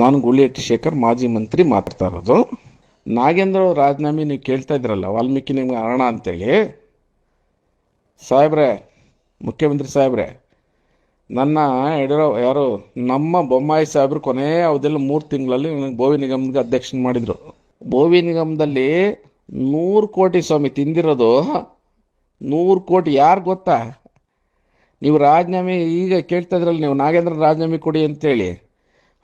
ನಾನು ಗುಳಿಹಟ್ಟಿ ಶೇಖರ್ ಮಾಜಿ ಮಂತ್ರಿ ಮಾತಾಡ್ತಾ ಇರೋದು. ನಾಗೇಂದ್ರ ಅವ್ರ ರಾಜೀನಾಮೆ ನೀವು ಕೇಳ್ತಾ ಇದ್ರಲ್ಲ, ವಾಲ್ಮೀಕಿ ನಿಮ್ಗೆ ಅರಣ ಅಂತೇಳಿ. ಸಾಹೇಬ್ರೆ, ಮುಖ್ಯಮಂತ್ರಿ ಸಾಹೇಬ್ರೆ, ನನ್ನ ಯಡಿಯೂರವ್ ಯಾರು, ನಮ್ಮ ಬೊಮ್ಮಾಯಿ ಸಾಹೇಬ್ರು ಕೊನೆಯ ಅವಧಿಯಲ್ಲಿ ಮೂರು ತಿಂಗಳಲ್ಲಿ ನನಗೆ ಬೋವಿ ನಿಗಮದ ಅಧ್ಯಕ್ಷನ ಮಾಡಿದರು. ಬೋವಿ ನಿಗಮದಲ್ಲಿ ನೂರು ಕೋಟಿ ಸ್ವಾಮಿ ತಿಂದಿರೋದು. ನೂರು ಕೋಟಿ ಯಾರು ಗೊತ್ತಾ? ನೀವು ರಾಜೀನಾಮೆ ಈಗ ಕೇಳ್ತಾ ಇದ್ರಲ್ಲಿ, ನೀವು ನಾಗೇಂದ್ರ ರಾಜೀನಾಮೆ ಕೊಡಿ ಅಂತೇಳಿ.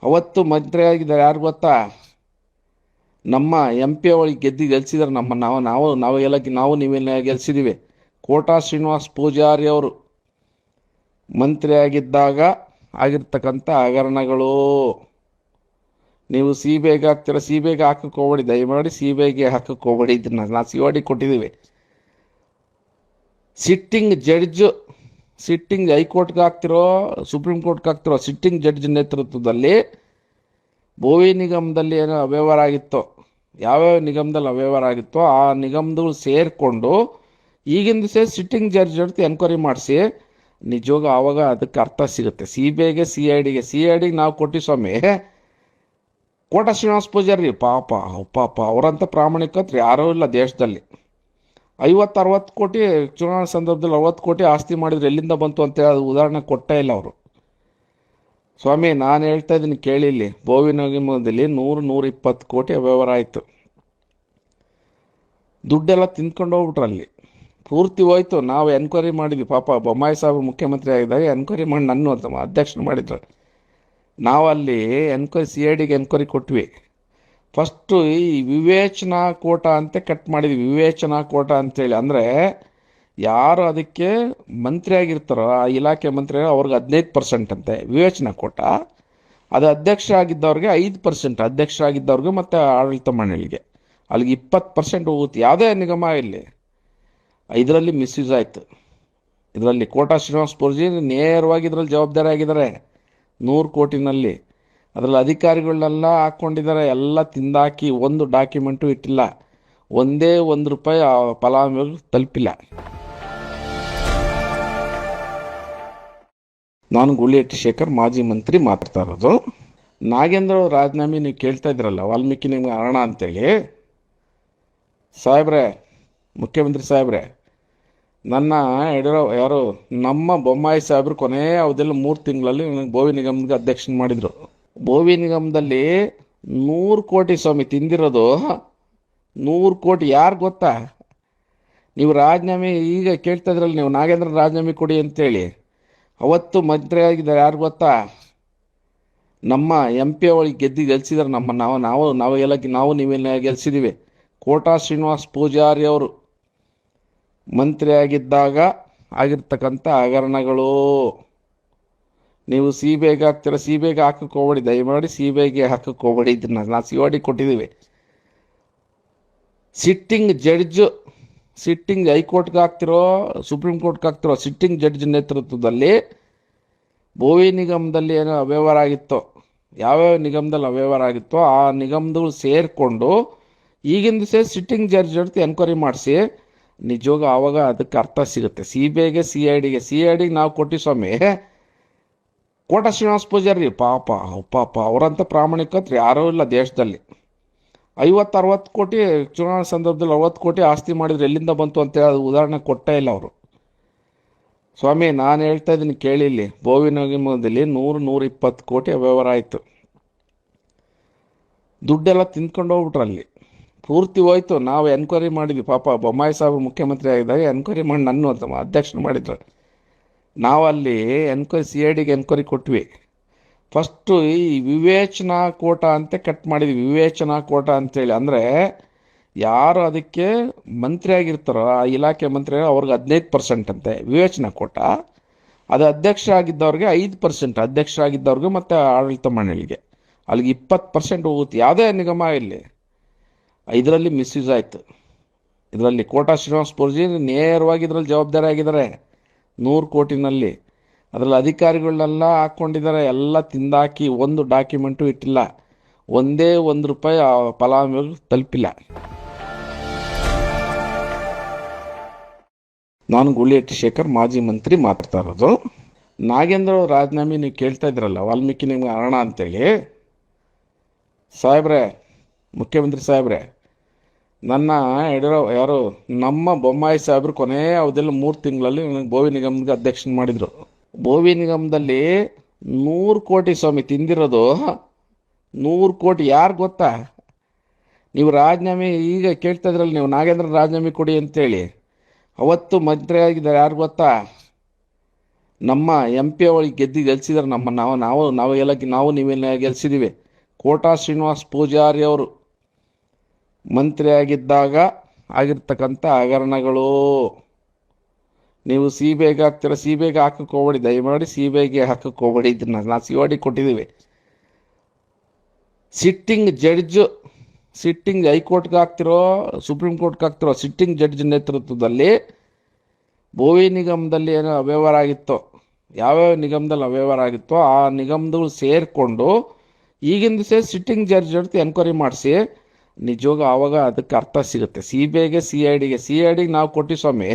ಅವತ್ತು ಮಂತ್ರಿ ಆಗಿದ್ದಾರೆ, ಯಾರು ಗೊತ್ತಾ? ನಮ್ಮ ಎಂ ಪಿ ಅವಳಿಗೆ ಗೆದ್ದು ಗೆಲ್ಸಿದಾರೆ ನಮ್ಮ ನಾವು ನಾವು ನಾವು ಎಲ್ಲ ನಾವು ನೀವೆಲ್ಲ ಗೆಲ್ಸಿದ್ದೀವಿ ಕೋಟಾ ಶ್ರೀನಿವಾಸ್ ಪೂಜಾರಿ ಅವರು ಮಂತ್ರಿ ಆಗಿದ್ದಾಗ ಆಗಿರ್ತಕ್ಕಂಥ ಹಗರಣಗಳು. ನೀವು ಸಿ ಬಿಗೆ ಹಾಕ್ತೀರ ಸಿ ಬಿಗೆ ಹಾಕಕ್ಕೆ ಹೋಗ್ಬೇಡಿ, ದಯಮಾಡಿ ಸಿ ಬಿಗೆ ಹಾಕಕ್ಕೆ ಹೋಗ್ಬೇಡಿ. ಇದನ್ನ ನಾವು ಸಿ ಕೊಟ್ಟಿದ್ದೀವಿ ಸಿಟ್ಟಿಂಗ್ ಜಡ್ಜ್ ಸಿಟ್ಟಿಂಗ್ ಹೈಕೋರ್ಟ್ಗೆ ಹಾಕ್ತಿರೋ ಸುಪ್ರೀಂ ಕೋರ್ಟ್ಗೆ ಹಾಕ್ತಿರೋ ಸಿಟ್ಟಿಂಗ್ ಜಡ್ಜ್ ನೇತೃತ್ವದಲ್ಲಿ ಭೂವಿ ನಿಗಮದಲ್ಲಿ ಏನೋ ಅವ್ಯವಹಾರ ಆಗಿತ್ತೋ, ಯಾವ್ಯಾವ ನಿಗಮದಲ್ಲಿ ಅವ್ಯವಹಾರ ಆಗಿತ್ತೋ ಆ ನಿಗಮಗಳು ಸೇರಿಕೊಂಡು ಈಗಿಂದ ಸೇ ಸಿಟ್ಟಿಂಗ್ ಜಡ್ಜ್ ಜೊತೆ ಎನ್ಕ್ವೈರಿ ಮಾಡಿಸಿ, ನಿಜವಾಗ ಆವಾಗ ಅದಕ್ಕೆ ಅರ್ಥ ಸಿಗುತ್ತೆ. ಸಿ ಬಿ ಐಗೆ ಸಿ ಐ ಡಿಗೆ ಸಿ ಐ ಡಿಗೆ ನಾವು ಕೊಟ್ಟಿ ಸ್ವಾಮಿ ಕೋಟ ಶ್ರೀನಿವಾಸ ಪೂಜಾರಿ ಪಾಪ ಪಾಪ, ಅವರಂತ ಪ್ರಾಮಾಣಿಕತ್ರು ಯಾರೂ ಇಲ್ಲ ದೇಶದಲ್ಲಿ. ಐವತ್ತು ಅರವತ್ತು ಕೋಟಿ ಚುನಾವಣಾ ಸಂದರ್ಭದಲ್ಲಿ ಅರವತ್ತು ಕೋಟಿ ಆಸ್ತಿ ಮಾಡಿದ್ರೆ, ಎಲ್ಲಿಂದ ಬಂತು ಅಂತೇಳಿ ಅದು ಉದಾಹರಣೆ ಕೊಟ್ಟೇ ಇಲ್ಲ ಅವರು. ಸ್ವಾಮಿ, ನಾನು ಹೇಳ್ತಾ ಇದ್ದೀನಿ ಕೇಳಿಲ್ಲಿ ಬೋವಿನಗಿಮದಲ್ಲಿ ನಿಗಮದಲ್ಲಿ ನೂರು ನೂರ ಇಪ್ಪತ್ತು ಕೋಟಿ ವ್ಯವಹಾರ ಆಯಿತು. ದುಡ್ಡೆಲ್ಲ ತಿಂದ್ಕೊಂಡು ಹೋಗ್ಬಿಟ್ರು ಅಲ್ಲಿ. ಪೂರ್ತಿ ಹೋಯ್ತು. ನಾವು ಎನ್ಕ್ವೈರಿ ಮಾಡಿದ್ವಿ. ಪಾಪ ಬೊಮ್ಮಾಯಿ ಸಾಹೇಬ್ ಮುಖ್ಯಮಂತ್ರಿ ಆಗಿದ್ದಾಗ ಎನ್ಕ್ವೈರಿ ಮಾಡಿ ನನ್ನ ಅಧ್ಯಕ್ಷನ ಮಾಡಿದ್ರು. ನಾವು ಅಲ್ಲಿ ಎನ್ಕ್ವೈರಿ, ಸಿ ಐ ಡಿಗೆ ಎನ್ಕ್ವೈರಿ ಕೊಟ್ವಿ. ಫಸ್ಟು ಈ ವಿವೇಚನಾ ಕೋಟ ಅಂತ ಕಟ್ ಮಾಡಿದ್ವಿ. ವಿವೇಚನಾ ಕೋಟ ಅಂತೇಳಿ ಅಂದರೆ ಯಾರು ಅದಕ್ಕೆ ಮಂತ್ರಿ ಆಗಿರ್ತಾರೋ, ಆ ಇಲಾಖೆ ಮಂತ್ರಿ ಅವ್ರಿಗೆ ಹದಿನೈದು ಪರ್ಸೆಂಟ್ ಅಂತೆ. ವಿವೇಚನಾ ಕೋಟ. ಅದು ಅಧ್ಯಕ್ಷ ಆಗಿದ್ದವ್ರಿಗೆ ಐದು ಪರ್ಸೆಂಟ್ ಅಧ್ಯಕ್ಷ ಆಗಿದ್ದವ್ರಿಗೆ ಮತ್ತು ಆಡಳಿತ ಮಂಡಳಿಗೆ. ಅಲ್ಲಿಗೆ ಇಪ್ಪತ್ತು ಪರ್ಸೆಂಟ್ ಹೋಗುತ್ತೆ. ಯಾವುದೇ ನಿಗಮ ಇಲ್ಲಿ. ಇದರಲ್ಲಿ ಮಿಸ್ಯೂಸ್ ಆಯಿತು. ಇದರಲ್ಲಿ ಕೋಟಾ ಶ್ರೀನಿವಾಸ್ ಪೂರ್ಜಿ ನೇರವಾಗಿ ಇದರಲ್ಲಿ ಜವಾಬ್ದಾರಿ ಆಗಿದ್ದಾರೆ. ನೂರು ಕೋಟಿನಲ್ಲಿ. ಅದರಲ್ಲಿ ಅಧಿಕಾರಿಗಳನ್ನೆಲ್ಲ ಹಾಕ್ಕೊಂಡಿದ್ದಾರೆ ಎಲ್ಲ ತಿಂದಾಕಿ ಒಂದು ಡಾಕ್ಯುಮೆಂಟು ಇಟ್ಟಿಲ್ಲ. ಒಂದೇ ಒಂದು ರೂಪಾಯಿ ಆ ಫಲಾನುಭವಿಗಳು ತಲುಪಿಲ್ಲ. ನಾನು ಗುಳ್ಳಿಹಟ್ಟಿ ಶೇಖರ್, ಮಾಜಿ ಮಂತ್ರಿ ಮಾತಾಡ್ತಾ ಇರೋದು. ನಾಗೇಂದ್ರ ಅವ್ರ ರಾಜೀನಾಮೆ ನೀವು ಕೇಳ್ತಾ ಇದ್ರಲ್ಲ, ವಾಲ್ಮೀಕಿ ನಿಮ್ಗೆ ಅರಣ ಅಂತೇಳಿ. ಸಾಹೇಬ್ರೆ, ಮುಖ್ಯಮಂತ್ರಿ ಸಾಹೇಬ್ರೆ, ನನ್ನ ಯಡಿಯೂರವ್ ಯಾರು ನಮ್ಮ ಬೊಮ್ಮಾಯಿ ಸಾಹೇಬ್ರು ಕೊನೆಯ ಅವಧಿಯಲ್ಲಿ ಮೂರು ತಿಂಗಳಲ್ಲಿ ನನಗೆ ಬೋವಿ ನಿಗಮದ ಅಧ್ಯಕ್ಷನ ಮಾಡಿದರು. ಬೋವಿ ನಿಗಮದಲ್ಲಿ ನೂರು ಕೋಟಿ ಸ್ವಾಮಿ ತಿಂದಿರೋದು. ನೂರು ಕೋಟಿ ಯಾರು ಗೊತ್ತಾ? ನೀವು ರಾಜೀನಾಮೆ ಈಗ ಕೇಳ್ತಾ ಇದ್ರಲ್ಲಿ ನೀವು ನಾಗೇಂದ್ರ ರಾಜೀನಾಮೆ ಕೊಡಿ ಅಂತೇಳಿ. ಅವತ್ತು ಮಂತ್ರಿ ಆಗಿದ್ದಾರೆ ಯಾರು ಗೊತ್ತಾ? ನಮ್ಮ ಎಂ ಪಿ ಅವಳಿಗೆ ಗೆದ್ದು ಗೆಲ್ಸಿದಾರೆ ನಮ್ಮ ನಾವು ನಾವು ನಾವು ಎಲ್ಲ ನಾವು ನೀವೆಲ್ಲ ಗೆಲ್ಸಿದ್ದೀವಿ ಕೋಟಾ ಶ್ರೀನಿವಾಸ್ ಪೂಜಾರಿ ಅವರು ಮಂತ್ರಿ ಆಗಿದ್ದಾಗ ಆಗಿರ್ತಕ್ಕಂಥ ಹಗರಣಗಳು. ನೀವು ಸಿ ಬಿಗೆ ಹಾಕ್ತೀರ ಸಿ ಬಿಗೆ ಹಾಕಕ್ಕೆ ಹೋಗ್ಬೇಡಿ ದಯಮಾಡಿ ಸಿ ಬಿಗೆ ಹಾಕಕ್ಕೆ ಹೋಗ್ಬೇಡಿ ಇದನ್ನ ನಾವು ಸಿ ಡಿ ಕೊಟ್ಟಿದ್ದೀವಿ. ಸಿಟ್ಟಿಂಗ್ ಜಡ್ಜ್, ಸಿಟ್ಟಿಂಗ್ ಹೈಕೋರ್ಟ್ಗೆ ಹಾಕ್ತಿರೋ, ಸುಪ್ರೀಂ ಕೋರ್ಟ್ಗೆ ಹಾಕ್ತಿರೋ ಸಿಟ್ಟಿಂಗ್ ಜಡ್ಜ್ ನೇತೃತ್ವದಲ್ಲಿ ಭೂವಿ ನಿಗಮದಲ್ಲಿ ಏನೋ ಅವ್ಯವಹಾರ ಆಗಿತ್ತೋ, ಯಾವ್ಯಾವ ನಿಗಮದಲ್ಲಿ ಅವ್ಯವಹಾರ ಆಗಿತ್ತೋ ಆ ನಿಗಮದ ಸೇರಿಕೊಂಡು ಈಗಿನ ದಿವಸ ಸಿಟ್ಟಿಂಗ್ ಜಡ್ಜ್ ಜೊತೆ ಎನ್ಕ್ವೈರಿ ಮಾಡಿಸಿ, ನಿಜವಾಗ ಆವಾಗ ಅದಕ್ಕೆ ಅರ್ಥ ಸಿಗುತ್ತೆ. ಸಿ ಬಿ ಐಗೆ ಸಿ ಐ ಡಿಗೆ, ಸಿ ಐ ಡಿಗೆ ನಾವು ಕೊಟ್ಟಿ ಸ್ವಾಮಿ ಕೋಟ ಶ್ರೀನಿವಾಸ ಪೂಜಾರಿ, ಪಾಪ ಪಾಪ ಅವರಂಥ ಪ್ರಾಮಾಣಿಕತ್ರು ಯಾರೂ ಇಲ್ಲ ದೇಶದಲ್ಲಿ. ಐವತ್ತು ಅರವತ್ತು ಕೋಟಿ, ಚುನಾವಣೆ ಸಂದರ್ಭದಲ್ಲಿ ಅರವತ್ತು ಕೋಟಿ ಆಸ್ತಿ ಮಾಡಿದ್ರೆ, ಎಲ್ಲಿಂದ ಬಂತು ಅಂತೇಳಿ ಅದು ಉದಾಹರಣೆ ಕೊಟ್ಟೇ ಇಲ್ಲ ಅವರು. ಸ್ವಾಮಿ, ನಾನು ಹೇಳ್ತಾ ಇದ್ದೀನಿ, ಕೇಳಿ ಇಲ್ಲಿ. ಗಿಮದಲ್ಲಿ ನೂರು ನೂರ ಇಪ್ಪತ್ತು ಕೋಟಿ ವ್ಯವಹಾರ ಆಯಿತು. ದುಡ್ಡೆಲ್ಲ ತಿಂದ್ಕೊಂಡು ಹೋಗ್ಬಿಟ್ರು ಅಲ್ಲಿ. ಪೂರ್ತಿ ಹೋಯ್ತು. ನಾವು ಎನ್ಕ್ವೈರಿ ಮಾಡಿದ್ವಿ. ಪಾಪ ಬೊಮ್ಮಾಯಿ ಸಾಹೇಬ್ ಮುಖ್ಯಮಂತ್ರಿ ಆಗಿದ್ದಾಗ ಎನ್ಕ್ವೈರಿ ಮಾಡಿ ನನ್ನ ಅಧ್ಯಕ್ಷನ ಮಾಡಿದ್ರು. ನಾವು ಅಲ್ಲಿ ಎನ್ಕ್ವೈರಿ, ಸಿ ಐ ಡಿಗೆ ಎನ್ಕ್ವೈರಿ ಕೊಟ್ವಿ. ಫಸ್ಟು ಈ ವಿವೇಚನಾ ಕೋಟ ಅಂತ ಕಟ್ ಮಾಡಿದ್ವಿ. ವಿವೇಚನಾ ಕೋಟ ಅಂತೇಳಿ. ಅಂದರೆ ಯಾರು ಅದಕ್ಕೆ ಮಂತ್ರಿ ಆಗಿರ್ತಾರೋ, ಆ ಇಲಾಖೆ ಮಂತ್ರಿ ಅವ್ರಿಗೆ ಹದಿನೈದು ಪರ್ಸೆಂಟ್ ಅಂತೆ ವಿವೇಚನಾ ಕೋಟ. ಅದು ಅಧ್ಯಕ್ಷ ಆಗಿದ್ದವ್ರಿಗೆ ಐದು ಪರ್ಸೆಂಟ್, ಅಧ್ಯಕ್ಷ ಆಗಿದ್ದವ್ರಿಗೆ ಮತ್ತು ಆಡಳಿತ ಮಂಡಳಿಗೆ. ಅಲ್ಲಿಗೆ ಇಪ್ಪತ್ತು ಪರ್ಸೆಂಟ್ ಹೋಗುತ್ತೆ. ಯಾವುದೇ ನಿಗಮ ಇಲ್ಲಿ. ಇದರಲ್ಲಿ ಮಿಸ್ಯೂಸ್ ಆಯಿತು. ಇದರಲ್ಲಿ ಕೋಟಾ ಶ್ರೀನಿವಾಸ್ ಪೂರ್ಜಿ ನೇರವಾಗಿ ಇದರಲ್ಲಿ ಜವಾಬ್ದಾರಿ ಆಗಿದ್ದಾರೆ. ನೂರು ಕೋಟಿನಲ್ಲಿ. ಅದರಲ್ಲಿ ಅಧಿಕಾರಿಗಳನ್ನೆಲ್ಲ ಹಾಕ್ಕೊಂಡಿದ್ದಾರೆ. ಎಲ್ಲ ತಿಂದಾಕಿ ಒಂದು ಡಾಕ್ಯುಮೆಂಟು ಇಟ್ಟಿಲ್ಲ. ಒಂದೇ ಒಂದು ರೂಪಾಯಿ ಆ ಫಲಾನುಭವಿಗಳು ತಲುಪಿಲ್ಲ. ನಾನು ಗುಳಿಹಟ್ಟಿ ಶೇಖರ್, ಮಾಜಿ ಮಂತ್ರಿ ಮಾತಾಡ್ತಾ ಇರೋದು. ನಾಗೇಂದ್ರ ಅವ್ರ ರಾಜೀನಾಮೆ ನೀವು ಕೇಳ್ತಾ ಇದ್ರಲ್ಲ, ವಾಲ್ಮೀಕಿ ನಿಮ್ಗೆ ಅರಣ ಅಂತೇಳಿ. ಸಾಹೇಬ್ರೆ, ಮುಖ್ಯಮಂತ್ರಿ ಸಾಹೇಬ್ರೆ ನನ್ನ ಯಡಿಯೂರ ಯಾರು, ನಮ್ಮ ಬೊಮ್ಮಾಯಿ ಸಾಹೇಬ್ರು ಕೊನೆಯ ಅವಧಿಯಲ್ಲಿ ಮೂರು ತಿಂಗಳಲ್ಲಿ ನನಗೆ ಬೋವಿ ನಿಗಮದ ಅಧ್ಯಕ್ಷನ ಮಾಡಿದರು. ಬೋವಿ ನಿಗಮದಲ್ಲಿ ನೂರು ಕೋಟಿ ಸ್ವಾಮಿ ತಿಂದಿರೋದು, ನೂರು ಕೋಟಿ ಯಾರು ಗೊತ್ತಾ? ನೀವು ರಾಜೀನಾಮೆ ಈಗ ಕೇಳ್ತಾ ಇದ್ರಲ್ಲ ನೀವು ನಾಗೇಂದ್ರ ರಾಜೀನಾಮೆ ಕೊಡಿ ಅಂತೇಳಿ. ಅವತ್ತು ಮಂತ್ರಿ ಆಗಿದ್ದಾರೆ ಯಾರು ಗೊತ್ತಾ? ನಮ್ಮ ಎಂ ಪಿ ಅವಳಿಗೆ ಗೆದ್ದು ಗೆಲ್ಸಿದಾರೆ ನಮ್ಮ ನಾವು ನಾವು ನಾವು ಎಲ್ಲ ನಾವು ನೀವೆಲ್ಲ ಗೆಲ್ಸಿದ್ದೀವಿ ಕೋಟಾ ಶ್ರೀನಿವಾಸ್ ಪೂಜಾರಿ ಅವರು. ಮಂತ್ರಿ ಆಗಿದ್ದಾಗ ಆಗಿರ್ತಕ್ಕಂಥ ಹಗರಣಗಳು. ನೀವು ಸಿ ಬೇಗ ಹಾಕ್ತೀರ ಸಿ ಬೇಗ ಹಾಕಕ್ಕೆ ಹೋಗ್ಬೇಡಿ, ದಯಮಾಡಿ ಸಿ ಬೇಗೆ ಹಾಕಕ್ಕೆ ಹೋಗ್ಬೇಡಿ. ಇದನ್ನ ನಾವು ಸಿ ಡಿ ಕೊಟ್ಟಿದ್ದೀವಿ. ಸಿಟ್ಟಿಂಗ್ ಜಡ್ಜ್, ಸಿಟ್ಟಿಂಗ್ ಹೈಕೋರ್ಟ್ಗೆ ಹಾಕ್ತಿರೋ, ಸುಪ್ರೀಂ ಕೋರ್ಟ್ಗೆ ಹಾಕ್ತಿರೋ ಸಿಟ್ಟಿಂಗ್ ಜಡ್ಜ್ ನೇತೃತ್ವದಲ್ಲಿ ಭೂವಿ ನಿಗಮದಲ್ಲಿ ಏನೋ ಅವ್ಯವಹಾರ ಆಗಿತ್ತೋ, ಯಾವ್ಯಾವ ನಿಗಮದಲ್ಲಿ ಅವ್ಯವಹಾರ ಆಗಿತ್ತೋ ಆ ನಿಗಮಗಳು ಸೇರಿಕೊಂಡು ಈಗಿಂದ ಸೇರಿ ಸಿಟ್ಟಿಂಗ್ ಜಡ್ಜ್ ಜೊತೆ ಎನ್ಕ್ವೈರಿ ಮಾಡಿಸಿ ನಿಜವಾಗ ಆವಾಗ ಅದಕ್ಕೆ ಅರ್ಥ ಸಿಗುತ್ತೆ. ಸಿ ಬಿ ಐಗೆ ಸಿ ಐ ಡಿಗೆ ಸಿ ಐ ಡಿಗೆ ನಾವು ಕೊಟ್ಟಿ ಸ್ವಾಮಿ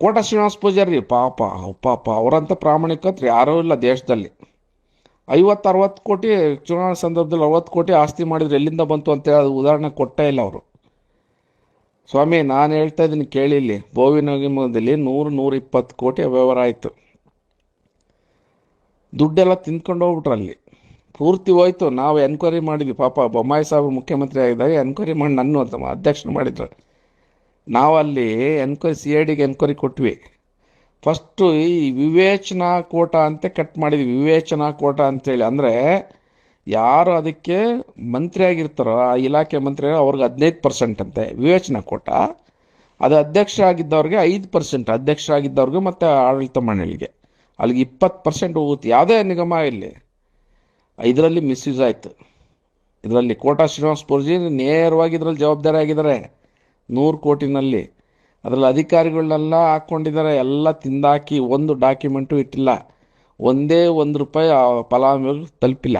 ಕೋಟ ಶ್ರೀನಿವಾಸ ಪೂಜಾರಿ, ಪಾಪ ಪಾಪ, ಅವರಂತ ಪ್ರಾಮಾಣಿಕತ್ರು ಯಾರೂ ಇಲ್ಲ ದೇಶದಲ್ಲಿ. ಐವತ್ತು ಅರವತ್ತು ಕೋಟಿ, ಚುನಾವಣಾ ಸಂದರ್ಭದಲ್ಲಿ ಅರವತ್ತು ಕೋಟಿ ಆಸ್ತಿ ಮಾಡಿದ್ರು, ಎಲ್ಲಿಂದ ಬಂತು ಅಂತ ಹೇಳಿ ಉದಾಹರಣೆ ಕೊಟ್ಟೇ ಇಲ್ಲ ಅವರು. ಸ್ವಾಮಿ, ನಾನು ಹೇಳ್ತಾ ಇದ್ದೀನಿ, ಕೇಳಿ ಇಲ್ಲಿ. ಬೋವಿ ನಿಗಮದಲ್ಲಿ ನೂರು ನೂರ ಇಪ್ಪತ್ತು ಕೋಟಿ ವ್ಯವಹಾರ ಆಯಿತು. ದುಡ್ಡೆಲ್ಲ ತಿಂದ್ಕೊಂಡು ಹೋಗ್ಬಿಟ್ರು ಅಲ್ಲಿ. ಪೂರ್ತಿ ಹೋಯ್ತು. ನಾವು ಎನ್ಕ್ವೈರಿ ಮಾಡಿದ್ವಿ. ಪಾಪ ಬೊಮ್ಮಾಯಿ ಸಾಹೇಬ್ ಮುಖ್ಯಮಂತ್ರಿ ಆಗಿದ್ದಾಗ ಎನ್ಕ್ವೈರಿ ಮಾಡಿ ನನ್ನ ಅಂತ ಅಧ್ಯಕ್ಷನ ಮಾಡಿದ್ರು. ನಾವು ಅಲ್ಲಿ ಎನ್ಕ್ವೈರಿ ಸಿ ಐ ಡಿಗೆ ಎನ್ಕ್ವೈರಿ ಕೊಟ್ವಿ. ಫಸ್ಟು ಈ ವಿವೇಚನಾ ಕೋಟ ಅಂತ ಕಟ್ ಮಾಡಿದ್ವಿ. ವಿವೇಚನಾ ಕೋಟ ಅಂತೇಳಿ. ಅಂದರೆ ಯಾರು ಅದಕ್ಕೆ ಮಂತ್ರಿ ಆಗಿರ್ತಾರೋ, ಆ ಇಲಾಖೆ ಮಂತ್ರಿ ಅವ್ರಿಗೆ ಹದಿನೈದು ಪರ್ಸೆಂಟ್ ಅಂತೆ. ವಿವೇಚನಾ ಕೋಟ. ಅದು ಅಧ್ಯಕ್ಷ ಆಗಿದ್ದವ್ರಿಗೆ ಐದು ಪರ್ಸೆಂಟ್ ಅಧ್ಯಕ್ಷರಾಗಿದ್ದವ್ರಿಗೆ ಮತ್ತು ಆಡಳಿತ ಮಂಡಳಿಗೆ. ಅಲ್ಲಿಗೆ ಇಪ್ಪತ್ತು ಪರ್ಸೆಂಟ್ ಹೋಗುತ್ತೆ. ಯಾವುದೇ ನಿಗಮ ಇಲ್ಲಿ ಇದರಲ್ಲಿ ಮಿಸ್ಯೂಸ್ ಆಯಿತು. ಇದರಲ್ಲಿ ಕೋಟಾ ಶ್ರೀನಿವಾಸ ಪೂರ್ಜಿ ನೇರವಾಗಿ ಇದರಲ್ಲಿ ಜವಾಬ್ದಾರಿ ಆಗಿದ್ದಾರೆ. ನೂರು ಕೋಟಿನಲ್ಲಿ. ಅದರಲ್ಲಿ ಅಧಿಕಾರಿಗಳನ್ನೆಲ್ಲ ಹಾಕ್ಕೊಂಡಿದ್ದಾರೆ. ಎಲ್ಲ ತಿಂದಾಕಿ ಒಂದು ಡಾಕ್ಯುಮೆಂಟು ಇಟ್ಟಿಲ್ಲ. ಒಂದೇ ಒಂದು ರೂಪಾಯಿ, ಆ, ಫಲಾನುಭವಿಗಳು ತಲುಪಿಲ್ಲ.